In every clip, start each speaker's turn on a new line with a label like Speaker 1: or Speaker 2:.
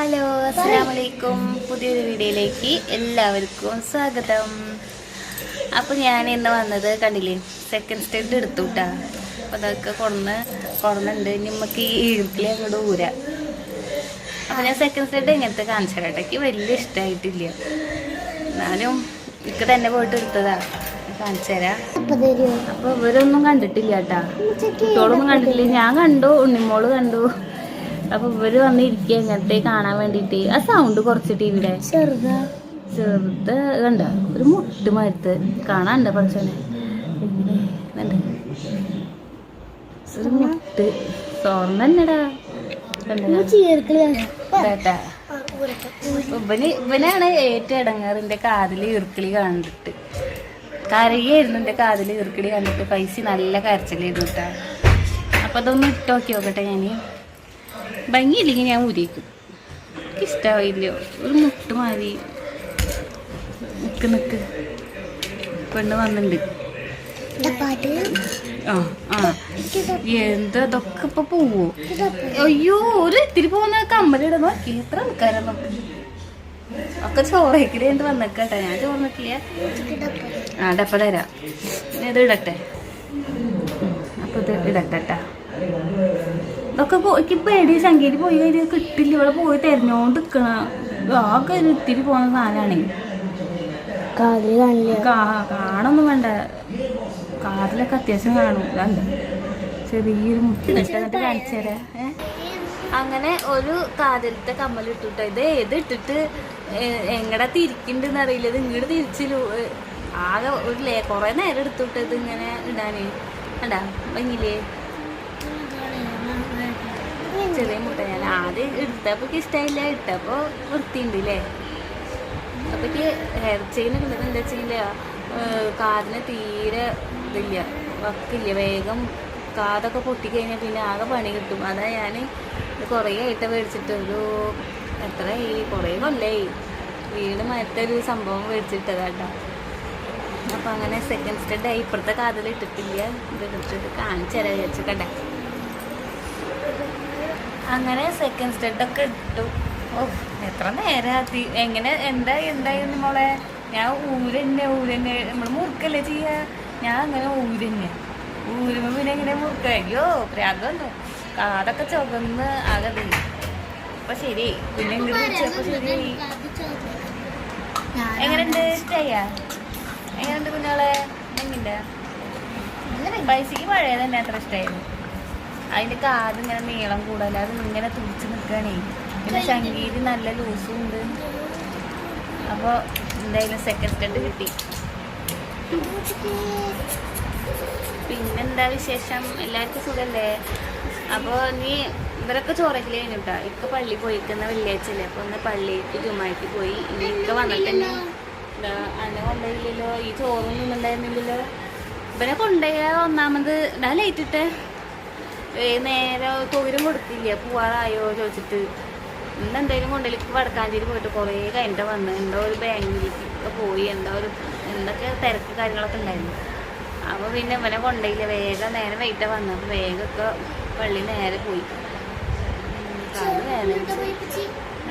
Speaker 1: Hello അസ്സാമലൈക്കും പുതിയൊരു വീഡിയോയിലേക്ക് എല്ലാവർക്കും സ്വാഗതം. അപ്പോൾ ഞാൻ ഇന്ന് വന്നത് കണ്ടില്ലേ സെക്കൻഡ് സ്റ്റെഡ് എടുത്തു കേട്ടാ അപ്പോൾ അതൊക്കെ കൊണ്ട് കൊണ്ടുണ്ട് നമുക്ക് ഈ ഇഴുക്കിൽ അങ്ങോട്ട് ഊരാ. അപ്പോൾ ഞാൻ സെക്കൻഡ് സ്റ്റെഡ് ഇങ്ങനത്തെ കാണിച്ചു എനിക്ക് വലിയ ഇഷ്ടമായിട്ടില്ല എന്നാലും എനിക്ക് തന്നെ പോയിട്ട് എടുത്തതാ. കാണിച്ചു തരാം അപ്പോൾ ഇവരൊന്നും കണ്ടിട്ടില്ല കേട്ടാ കുട്ടികളൊന്നും കണ്ടിട്ടില്ല. ഞാൻ കണ്ടു ഉണ്ണിമോൾ കണ്ടു. അപ്പൊ ഇവർ വന്നിരിക്കുക ഇങ്ങനത്തെ കാണാൻ വേണ്ടിട്ട്. ആ സൗണ്ട് കുറച്ചിട്ട് ഇവിടെ
Speaker 2: ചെറുതാ.
Speaker 1: ചെറുത് കണ്ട? ഒരു മുട്ട് മരുത്ത് കാണാണ്ട പഠിച്ചോനെ ഒരു മുട്ട്.
Speaker 2: സ്വർണടാ
Speaker 1: തന്നെടാ. ഇവന് ഇവനാണ് ഏറ്റവും ഇടങ്ങാറിന്റെ കാതിൽ ഇറുക്കിളി കണ്ടിട്ട്. കരയായിരുന്നു എന്റെ കാതിൽ ഇറുക്കിളി കണ്ടിട്ട്. പൈസ നല്ല കരച്ചിലായിരുന്നു കേട്ടാ അപ്പൊ അതൊന്ന് ഇട്ട് നോക്കി നോക്കട്ടെ ഞാൻ. ഭംഗിയില്ലെങ്കിൽ ഞാൻ ഊരിക്കും ഇഷ്ടാവില്ലയോ ഒരു മുട്ട് മാറി നിക്ക് നിക്ക്. പെണ്ണ് വന്നിട്ടുണ്ട് ആ ആ. എന്താ ഇതൊക്കെ ഇപ്പൊ പോവോ? അയ്യോ ഒരു ഇത്തിരി പോകുന്ന കമ്മലിട നോക്കി എത്ര ആൾക്കാരാ നോക്ക് ഒക്കെ ചോറേക്കിൽ എന്ത് വന്നേക്കട്ടെ. ഞാൻ ചോറിനിട്ടില്ല ആ ഡപ്പ തരാം. ഇത് ഇടട്ടെ. അപ്പൊ ഇത് ഇടട്ടെ ട്ടാ. ഇതൊക്കെ പോയിക്ക് പേടി. സംഗീതി പോയി കഴിഞ്ഞാൽ കിട്ടില്ല. ഇവിടെ പോയി തെരഞ്ഞോണ്ട് നിക്കണ ആകെ ഒരു ഇത്തിരി പോകുന്ന സാധനമാണ്
Speaker 2: കാണില്ല?
Speaker 1: കാ- കാണൊന്നും വേണ്ട. കാറിലൊക്കെ അത്യാവശ്യം കാണും. ഇതാണ്ട്. ചെറിയൊരു മുട്ടി എന്നിട്ട് കാണിച്ചു തരാം. അങ്ങനെ ഒരു കാതിലത്തെ കമ്മൽ ഇട്ടിട്ട് ഇത് ഏത് ഇട്ടിട്ട് എങ്ങടെ തിരിക്കണ്ടെന്ന് അറിയില്ല. ഇത് ഇങ്ങോട്ട് തിരിച്ചു ആകെ ഒരു ലേ കുറെ നേരം എടുത്തിട്ട് ഇത് ഇങ്ങനെ ഇടാനേ. കണ്ടാ? ഭംഗിയില്ലേ? ചെറിയ മുട്ട ഞാൻ ആദ്യം ഇട്ടപ്പോൾ ഇഷ്ടമില്ല ഇഷ്ടമായില്ല ഇട്ടപ്പോ വൃത്തിയുണ്ട് അല്ലേ അപ്പൊ ഹെയർ ചെയിൻ ഉള്ളത് എന്താ വെച്ചില്ല കാതിന് തീരെ ഇതില്ല. വക്കില്ല. വേഗം കാതൊക്കെ പൊട്ടിക്കഴിഞ്ഞാൽ പിന്നെ ആകെ പണി കിട്ടും. അതാ ഞാൻ കുറേ ആയിട്ട് മേടിച്ചിട്ട് ഒരു എത്രയായി? കുറേ കൊല്ലായി. വീട് മറ്റൊരു സംഭവം മേടിച്ചിട്ടതാട്ടോ. അപ്പം അങ്ങനെ സെക്കൻഡ് സ്റ്റെഡ് ആയി. ഇപ്പുറത്തെ കാതിൽ ഇട്ടിട്ടില്ല. ഇത് എടുത്തിട്ട് കാണിച്ചു തരാം അങ്ങനെ സെക്കൻഡ് സ്റ്റെഡ് ഒക്കെ ഇട്ടു. ഓ എത്ര നേരം എങ്ങനെ എന്താ എന്തായിരുന്നു മോളെ? ഞാൻ ഊരന്നെ ഊരന്നെ. നമ്മൾ മുറുക്കല്ലേ ചെയ്യാ? ഞാൻ അങ്ങനെ ഊരന്നെ. ഊരുമ്പോ പിന്നെ എങ്ങനെ മുറുക്ക? അയ്യോ പ്രാഗന്നു കാതൊക്കെ ചുവന്ന് ആകത് അപ്പൊ ശരി. പിന്നെ ഇങ്ങോട്ട് വിളിച്ചപ്പോ ശരിയായി എങ്ങനെയുണ്ട്? ഇഷ്ടായ? എങ്ങനെയുണ്ട് കുഞ്ഞോളെ എങ്ങനെയുണ്ട് പൈസക്ക് പഴയ തന്നെ അത്ര ഇഷ്ടമായിരുന്നു അതിന്റെ കാത് ഇങ്ങനെ നീളം കൂടുതൽ അത് ഇങ്ങനെ തുടിച്ച് നിൽക്കുകയാണേ പിന്നെ സംഗീതം നല്ല ലൂസും ഉണ്ട്. അപ്പോൾ എന്തായാലും സെക്കൻഡ് സ്റ്റാൻഡ് കിട്ടി. പിന്നെന്താ വിശേഷം? എല്ലാവർക്കും സുഖല്ലേ? അപ്പോൾ നീ ഇവരൊക്കെ ചോറക്കിൽ കഴിഞ്ഞിട്ടാ ഇക്ക പള്ളി പോയിക്കുന്ന വെള്ളിയാഴ്ചല്ലേ അപ്പോൾ ഒന്ന് പള്ളിക്ക് ജുമായിട്ട് പോയി. ഇനി ഇക്ക വന്നിട്ട് അന്ന കൊണ്ടുപോയില്ലല്ലോ? ഈ ചോറൊന്നും ഉണ്ടായിരുന്നില്ലല്ലോ ഇവനെ കൊണ്ടുപോയ ഒന്നാമത് ഞാൻ ലേറ്റിട്ട് നേരെ തൊഴിലും കൊടുത്തില്ല? പോവാറായോ ചോദിച്ചിട്ട്. ഇന്ന് എന്തായാലും ഇപ്പം വടക്കാഞ്ചേരി പോയിട്ട് കുറേ കഴിഞ്ഞിട്ട് വന്ന്. എന്തോ ഒരു ബാങ്കിലേക്ക് പോയി എന്തോ ഒരു എന്തൊക്കെ തിരക്ക് കാര്യങ്ങളൊക്കെ ഉണ്ടായിരുന്നു അപ്പോൾ പിന്നെ ഇവനെ കൊണ്ടില്ല വേഗം നേരെ വൈകിട്ട് വന്നു. അപ്പോൾ ഒക്കെ പള്ളി നേരെ പോയി.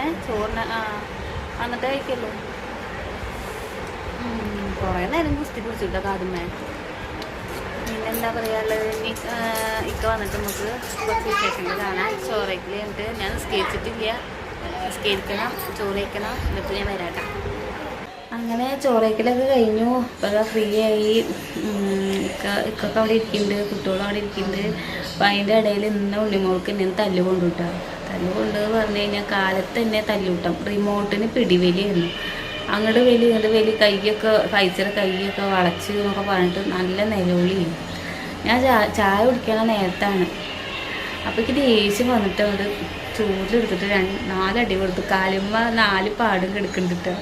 Speaker 1: ഏ ചോറിന് ആ വന്നിട്ട് കഴിക്കല്ലോ കുറേ നേരം കുസ്തി പിടിച്ചിട്ടോ കാതുമ്മേ. പിന്നെന്താ പറയാനുള്ളത്? ഇക്ക വന്നിട്ട് നമുക്ക് കുറച്ച് വിശേഷങ്ങൾ കാണാം. ചോറയ്ക്കൽ എന്നിട്ട് ഞാൻ നിസ്കരിച്ചിട്ടില്ല നിസ്കരിക്കണം ചോറ് കഴിക്കണം എന്നിട്ട് ഞാൻ വരാട്ടാ. അങ്ങനെ ചോറയ്ക്കലൊക്കെ കഴിഞ്ഞു. ഇപ്പോൾ ഫ്രീ ആയി. ഇക്ക ഇക്കൊക്കെ അവിടെ ഇരിക്കുന്നുണ്ട് കുട്ടികളും അവിടെ ഇരിക്കുന്നുണ്ട് അപ്പം അതിന്റെ ഇടയിൽ ഇന്ന ഉള്ളിമോൾക്ക് എന്നെ തല്ല് കൊണ്ടുവിട്ടാ തല്ല് കൊണ്ടുപോയി പറഞ്ഞു കഴിഞ്ഞാൽ കാലത്ത് തന്നെ തല്ലുകൂട്ടം റിമോട്ടിന് പിടിവലിയായിരുന്നു. അങ്ങോട്ട് വലി ഇങ്ങോട്ട് വലി കൈയൊക്കെ കഴിച്ചിട്ട് കൈയൊക്കെ വളച്ച് എന്നൊക്കെ പറഞ്ഞിട്ട് നല്ല നിലവിളിയും ഞാൻ ചായ കുടിക്കണ നേരത്താണ്. അപ്പോൾ എനിക്ക് ദേഷ്യം വന്നിട്ട് അവിടെ ചൂടിലെടുത്തിട്ട് രണ്ട് നാലടി കൊടുത്തു കാലുമ്മ നാല് പാടും കിടക്കുന്നുണ്ട്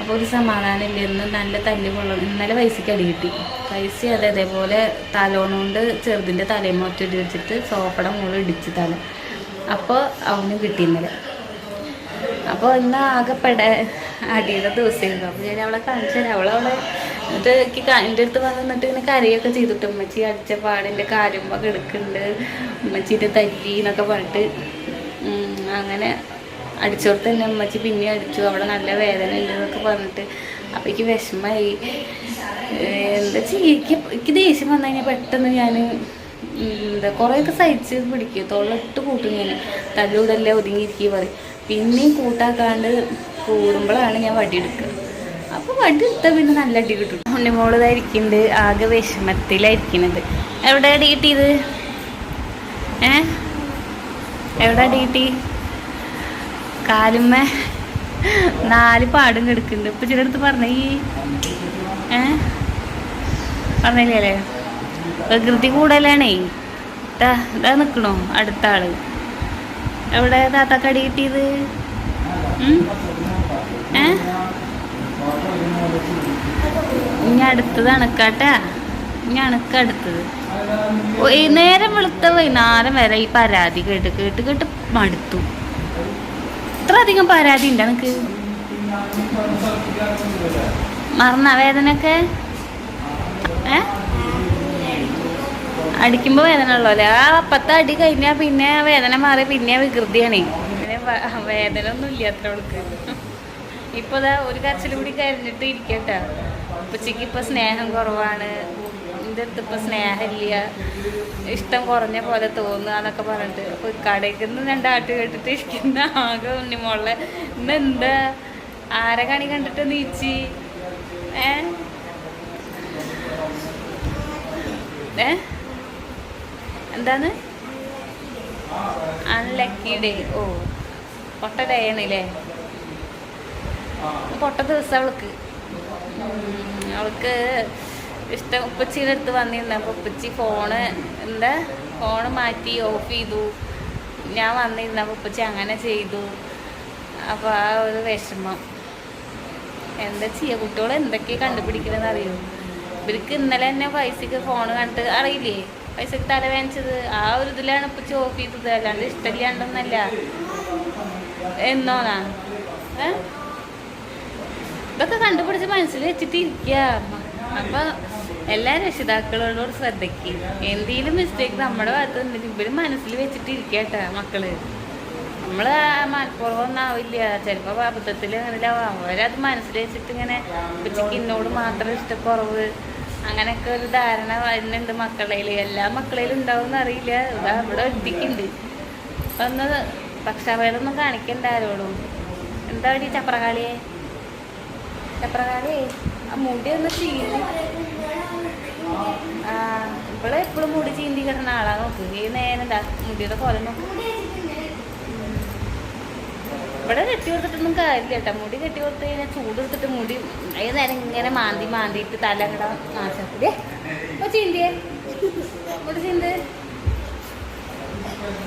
Speaker 1: അപ്പോൾ ഒരു സമാധാനം ഇന്ന് നല്ല തല്ല് കൊള്ളണം ഇന്നലെ പൈസയ്ക്ക് അടി കിട്ടി. പൈസ അതെ അതേപോലെ തലോണുകൊണ്ട് ചെറുതിന്റെ തലയും ഇടി വെച്ചിട്ട് സോഫയുടെ മുകളിൽ ഇടിച്ച് തല. അപ്പോൾ അവനും കിട്ടി ഇന്നലെ. അപ്പോൾ എന്നാ ആകെപ്പെടെ അടിയുടെ ദിവസമായിരുന്നു. അപ്പോൾ ഞാൻ അവളെ കാണിച്ചു തരാം. അവളവിടെ എന്നിട്ട് എനിക്ക് എന്റെ അടുത്ത് വന്ന് എന്നിട്ട് ഇങ്ങനെ കരയൊക്കെ ചെയ്തിട്ട് ഉമ്മച്ചി അടിച്ച പാടിന്റെ കാര്യമ്പോൾ കിടക്കുന്നുണ്ട് ഉമ്മച്ചിന്റെ തല്ലി എന്നൊക്കെ പറഞ്ഞിട്ട് അങ്ങനെ അടിച്ചോടത്ത് തന്നെ ഉമ്മച്ചി പിന്നെ അടിച്ചു. അവിടെ നല്ല വേദന ഉണ്ട് എന്നൊക്കെ പറഞ്ഞിട്ട് അപ്പം എനിക്ക് വിഷമമായി. എന്താ ചെയ്യുക എനിക്ക് ദേഷ്യം വന്നു കഴിഞ്ഞാൽ പെട്ടെന്ന് ഞാൻ എന്താ കുറേയൊക്കെ സഹിച്ച് പിടിക്കും. തൊള്ളിട്ട് കൂട്ടും ഞാൻ തല്ലൂടല്ലേ ഒതുങ്ങിയിരിക്കുക പറയും. പിന്നെയും കൂട്ടാക്കാണ്ട് കൂടുമ്പോഴാണ് ഞാൻ വടി എടുക്കുക. അപ്പോൾ വടി എടുത്താൽ പിന്നെ നല്ല അടി കിട്ടും. ഉണ്ണിമോളിതായിരിക്കുന്നുണ്ട് ആകെ വിഷമത്തിലായിരിക്കുന്നത് എവിടെ അടി കിട്ടിയത്? ഏ? എവിടെ അടി കിട്ടി? കാലുമ്മ. നാല് പാടും കിടക്കുന്നുണ്ട്. ഇപ്പം ചിലടുത്ത് പറഞ്ഞ ഈ ഏ? പറഞ്ഞില്ലേ പ്രകൃതി കൂടുതലാണേ. ഇതാ നിക്കണോ അടുത്ത ആൾ എവിടെ താത്താക്കടി കിട്ടിയത്? ഇനി അടുത്തത് അണക്കാട്ടാ. ഇനി അണക്ക അടുത്തത്. നേരം വെളുത്ത വൈകുന്നേരം വരെ ഈ പരാതി കേട്ട് കേട്ട് കേട്ട് മടുത്തു. ഇത്ര അധികം പരാതി ഉണ്ട് എനിക്ക് മറന്ന വേദനയൊക്കെ ഏ? അടിക്കുമ്പോൾ വേദന ഉള്ളല്ലേ ആ അപ്പത്തെ അടി കഴിഞ്ഞാൽ പിന്നെ വേദന മാറി പിന്നെ വികൃതിയാണ്. പിന്നെ വേദന ഒന്നും ഇല്ല അത്ര അവൾക്ക്. ഇപ്പൊ ദാ ഒരു കരച്ചിൽ കൂടി കരഞ്ഞിട്ട് ഇരിക്കട്ടെ. ഉപ്പച്ചയ്ക്ക് ഇപ്പൊ സ്നേഹം കുറവാണ്. എന്റെ അടുത്ത് ഇപ്പൊ സ്നേഹമില്ല. ഇഷ്ടം കുറഞ്ഞ പോലെ തോന്നുക എന്നൊക്കെ പറഞ്ഞിട്ട്. അപ്പൊ കടയ്ക്ക് നിന്ന് രണ്ടാട്ട് കേട്ടിട്ട് ഇരിക്കുന്ന. ആകെ ഉണ്ണിമോളെ ഇന്ന് എന്താ? ആരെ കണി കണ്ടിട്ട് നീച്ചി? ഏ? ഏ? എന്താണ്? അൺലക്കി ഡേ ഓ പൊട്ട ഡേ ആണല്ലേ? പൊട്ട ദിവസം അവൾക്ക്. അവൾക്ക് ഇഷ്ടം ഉപ്പച്ചീന്റെ അടുത്ത് വന്നിരുന്നു. അപ്പോൾ ഉപ്പച്ചി ഫോണ് എന്താ ഫോണ് മാറ്റി ഓഫ് ചെയ്തു. ഞാൻ വന്നിരുന്നു. അപ്പോൾ ഉപ്പച്ചി അങ്ങനെ ചെയ്തു. അപ്പോൾ ആ ഒരു വിഷമം. എന്താ ചെയ്യുക കുട്ടികൾ എന്തൊക്കെയാണ് കണ്ടുപിടിക്കണമെന്ന് അറിയോ ഇവർക്ക് ഇന്നലെ തന്നെ പൈസക്ക് ഫോൺ കണ്ടിട്ട് അറിയില്ലേ? പൈസക്ക് തല വേനിച്ചത് ആ ഒരു ഇതിലാണ് ഇപ്പൊ ചോപ്പ് ചെയ്തത്. അല്ലാണ്ട് ഇഷ്ടമില്ലാണ്ടൊന്നല്ല. എന്നോന്നാ? ഇതൊക്കെ കണ്ടുപിടിച്ച് മനസ്സിൽ വെച്ചിട്ട് ഇരിക്കുക അപ്പൊ എല്ലാ രക്ഷിതാക്കളോടും ശ്രദ്ധയ്ക്ക് എന്തെങ്കിലും മിസ്റ്റേക്ക് നമ്മുടെ ഭാഗത്ത് ഉണ്ടെങ്കിൽ ഇവർ മനസ്സിൽ വെച്ചിട്ട് ഇരിക്കട്ടെ മക്കൾ. നമ്മൾ മനഃപൂർവം ആവില്ല. ചിലപ്പോ അബദ്ധത്തിൽ അങ്ങനെ അവരത് മനസ്സിൽ വെച്ചിട്ട് ഇങ്ങനെ ഉച്ചയ്ക്ക് എന്നോട് മാത്രം ഇഷ്ടക്കുറവ്. അങ്ങനെയൊക്കെ ഒരു ധാരണ വരുന്നുണ്ട് മക്കളേൽ. എല്ലാ മക്കളേലും ഉണ്ടാവും അറിയില്ല. ഇതാ ഇവിടെ ഒറ്റയ്ക്കുണ്ട്. ഒന്ന് പക്ഷാഭേദമൊന്നും കാണിക്കണ്ട ആരോടും. എന്താ വേണ്ടി ചപ്രകാളിയെ? ചപ്രകാളിയെ ആ മുടി ഒന്ന് ചീന്തി. ആ ഇവിടെ എപ്പോഴും മുടി ചീന്തി കിടന്ന ആളാ നോക്ക്. ഈ നേരം എന്താ മുടിയുടെ പോലെ നോക്ക്. ഇവിടെ കെട്ടി കൊടുത്തിട്ടൊന്നും കാര്യമില്ല കേട്ടോ. മുടി കെട്ടി കൊടുത്ത് കഴിഞ്ഞാൽ ചൂട് എടുത്തിട്ട് മുടി ഏത് നേരം ഇങ്ങനെ മാന്തി മാന്തിയിട്ട് തല അങ്ങടെ നാശത്തില്ലേ അപ്പൊ ചിന്തിയേ മുടി ചിന്ത.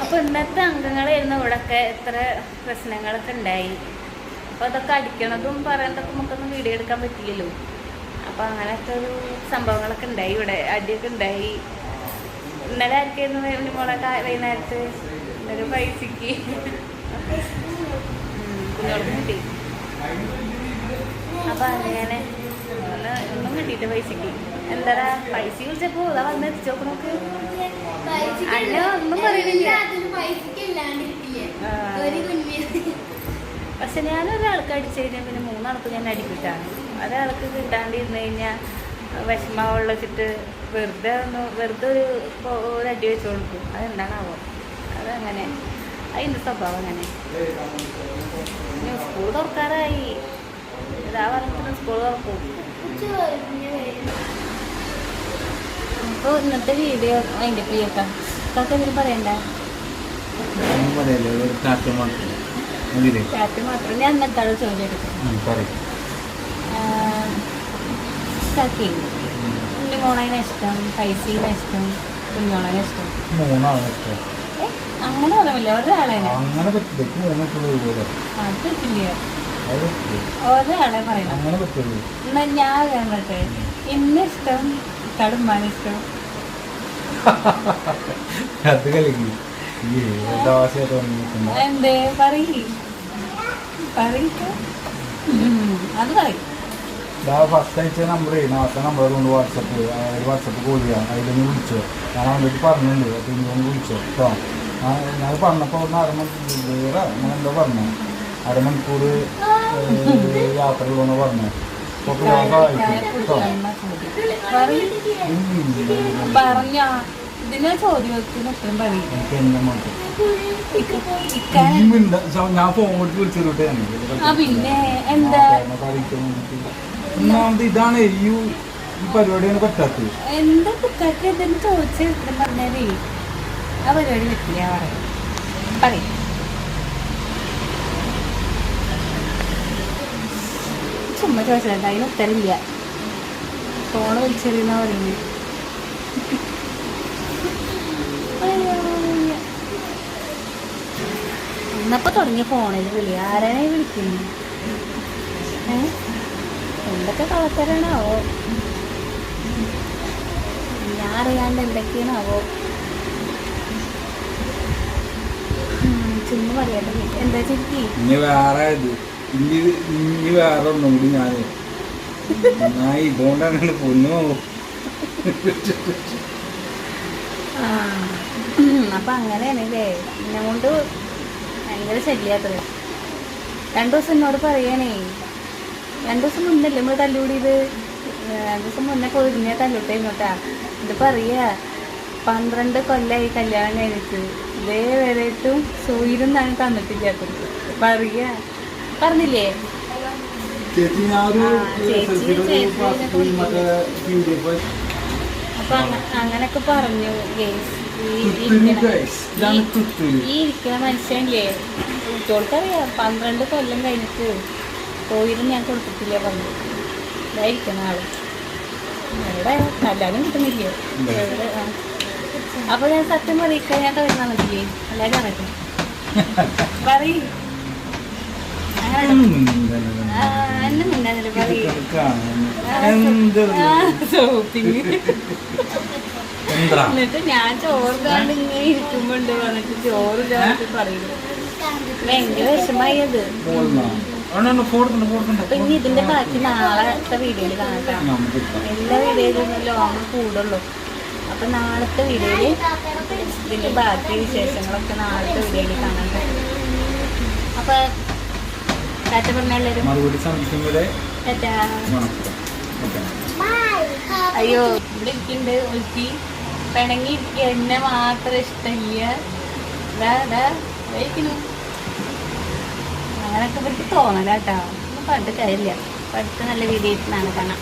Speaker 1: അപ്പൊ ഇന്നത്തെ അംഗങ്ങളായിരുന്നു ഇവിടെയൊക്കെ എത്ര പ്രശ്നങ്ങളൊക്കെ ഉണ്ടായി. അപ്പൊ അതൊക്കെ അടിക്കണതും പറയണതൊക്കെ നമുക്കൊന്നും വീഡിയോ എടുക്കാൻ പറ്റില്ലല്ലോ അപ്പൊ അങ്ങനെയൊക്കെ ഒരു സംഭവങ്ങളൊക്കെ ഉണ്ടായി ഇവിടെ അടിയൊക്കെ ഉണ്ടായി. ഇന്നലെ ആർക്കായിരുന്നു മോളെ വൈകുന്നേരത്ത്? ഒരു പൈസക്ക്. കുഞ്ഞോൾക്ക് കിട്ടി. അപ്പൊ അങ്ങനെ ഒന്ന് കിട്ടിയിട്ട് പൈസക്ക്. എന്താ പൈസ വിളിച്ചപ്പോ ഇതാ വന്ന് എത്തിച്ചു നോക്ക് അല്ല ഒന്നും പറയുന്നില്ല പക്ഷെ ഞാൻ ഒരാൾക്ക് അടിച്ചു കഴിഞ്ഞാൽ പിന്നെ മൂന്നാൾക്ക് ഞാൻ അടിക്കിട്ടാണ്. ഒരാൾക്ക് കിട്ടാണ്ടിരുന്ന് കഴിഞ്ഞാൽ വിഷമാവുള്ള വെച്ചിട്ട് വെറുതെ ഒന്ന് വെറുതെ ഒരു അടി വെച്ച് അതെന്താണാവോ? അതങ്ങനെ. അതിന്റെ സ്വഭാവം അങ്ങനെ. സ്കൂൾ തുറക്കാറായി. ഇതാ പറഞ്ഞിട്ട് സ്കൂൾ തുറക്കും. അപ്പോൾ ഇന്നത്തെ വീഡിയോ അതിന്റെ പ്രിയക്കാം കാക്ക. എന്തെങ്കിലും പറയണ്ട?
Speaker 3: കാറ്റ് മാത്രം.
Speaker 1: ഞാൻ ചോദ്യം ഉണ്ണിമോളതിനെ ഇഷ്ടം പൈസീനെ ഇഷ്ടം കുഞ്ഞോളനെ ഇഷ്ടം.
Speaker 3: മൂന്നാണ് ഇഷ്ടം.
Speaker 1: അങ്ങനെ പറയാമില്ല ഒരാളെ
Speaker 3: അങ്ങനെ
Speaker 1: ഒരാളെ പറയണം. എന്നാ ഞാൻ ഇന്ന ഇഷ്ടം കടുമ്പാൻ
Speaker 3: അത്
Speaker 1: എന്തേ? പറയൂ. പറയൂ അത് പറയും.
Speaker 3: ഫസ്റ്റ് അയച്ച നമ്പർ നാളത്തെ നമ്പർ കൊണ്ട് വാട്സപ്പ് വാട്സപ്പ് കോൾ ചെയ്യാം. അതിലൊന്ന് വിളിച്ചോ. ഞാൻ അവന്റെ പറഞ്ഞിട്ടുണ്ട്. അപ്പോൾ ഇനി ഒന്ന് വിളിച്ചോ. കേട്ടോ ഞാൻ പറഞ്ഞപ്പോ പറഞ്ഞപ്പോൾ ഒന്ന് അരമണിക്കൂർ വേറെ അങ്ങനെ എന്തോ പറഞ്ഞു അരമണിക്കൂർ യാത്രകളെന്ന് പറഞ്ഞു ഞാൻ.
Speaker 1: പറഞ്ഞ ഇതിന് ചോദ്യത്തിന് ഉത്തരം പറയും.
Speaker 3: ഫോൺ കൊടുത്ത് വിളിച്ചിട്ട്
Speaker 1: പിന്നെ എന്താ?
Speaker 3: ഒന്നാമത് ഇതാണ് ഈ പരിപാടിയാണ് പറ്റാത്തത്.
Speaker 1: എന്താ ചോദിച്ചു എന്തെന്ന് ചോദിച്ച ഉത്തരം പറഞ്ഞാലേ? ആ പരിപാടി പറ്റില്ല പറയാം. ചുമ്മാ ചോദിച്ചത് അതിന് ഉത്തരമില്ല ഫോണ് വിളിച്ചെറിയുന്ന പറയുന്നത് അയ്യോ, വയ്യ. ഇന്നപ്പോ തുടങ്ങിയ ഫോണിൽ വിളി ആരാണെ വിളിക്കുന്നത്? എന്തൊക്കെ കളത്തരാണാവോ? ഞാൻ അറിയാണ്ട് എന്തൊക്കെയാണാവോ? ചുമ്മാ പറയട്ടെ എന്താ
Speaker 3: ഇനി വേറെ ഇത്. ഇനി ഇനി വേറെ ഒന്നും കൂടി ഞാൻ ഞാൻ ഇതുകൊണ്ടാണ് പൊന്നു
Speaker 1: അപ്പൊ അങ്ങനെയാണല്ലേ? എന്നെ കൊണ്ട് ഭയങ്കര ശല്യാത്തത്. രണ്ടു ദിവസം എന്നോട് പറയണേ രണ്ടു ദിവസം മുന്നല്ലേ നമ്മൾ തല്ലുകൂടിയത് രണ്ടു ദിവസം മുന്നേ പോയി തല്ലുട്ടെ ഇങ്ങോട്ടാ ഇത് പറയാ പന്ത്രണ്ട് കൊല്ലമായി കല്യാണം കഴിഞ്ഞിട്ട്. ഇതേ വരെയിട്ടും സൂര്യനാണ് തന്നിട്ടില്ലാത്തത് പറയ പറഞ്ഞില്ലേ?
Speaker 3: ചേച്ചി
Speaker 1: അപ്പൊ അങ്ങനൊക്കെ പറഞ്ഞു ഗേസ് ഈ ഇരിക്കുന്ന മനുഷ്യനില്ലേ? കുട്ടികൾക്കറിയാം പന്ത്രണ്ട് കൊല്ലം കഴിഞ്ഞിട്ട് തൊഴിലും ഞാൻ കൊടുത്തിട്ടില്ല പറഞ്ഞു. ഇതായിരിക്കുന്ന ആൾ. എവിടെ? കല്യാണം കിട്ടുന്നില്ലേ. എവിടെ. അപ്പൊ ഞാൻ സത്യം പറയിക്കാൻ ഞാൻ വരുന്ന മതിയേ. അല്ലാതെ അറിയട്ടെ. പറയും. എന്നിട്ട് ഞാൻ ചോറ് കാണ്ട് ഇങ്ങനെ ഇരിക്കുമ്പോണ്ട് വന്നിട്ട് ചോറ് പറയുന്നു ഭയങ്കര വിഷമായത്. ഇനി ഇതിന്റെ ബാക്കി നാളത്തെ വീഡിയോയിൽ കാണാം എല്ലാ വീഡിയോയിലും ലോങ് കൂടുള്ളൂ. അപ്പൊ നാളത്തെ വീഡിയോയിൽ ഇതിന്റെ ബാക്കി വിശേഷങ്ങളൊക്കെ നാളത്തെ വീഡിയോയിൽ കാണാം അപ്പൊ ടാറ്റ പറഞ്ഞ എല്ലാവരും
Speaker 3: മറുപടി സംശയങ്ങളെ
Speaker 1: ടാറ്റാ. അയ്യോ ഇവിടെ ഇരിക്കുന്നുണ്ട് ഒഴുക്കി പിണങ്ങി ഇരിക്കുക എന്നെ മാത്രം ഇഷ്ടമില്ല. ഇരിക്കുന്നു. അങ്ങനൊക്കെ ഇവർക്ക് തോന്നലാട്ടോ. ഒന്നും പണ്ട് കാര്യമില്ല. അടുത്ത നല്ല വീഡിയോ കാണാം.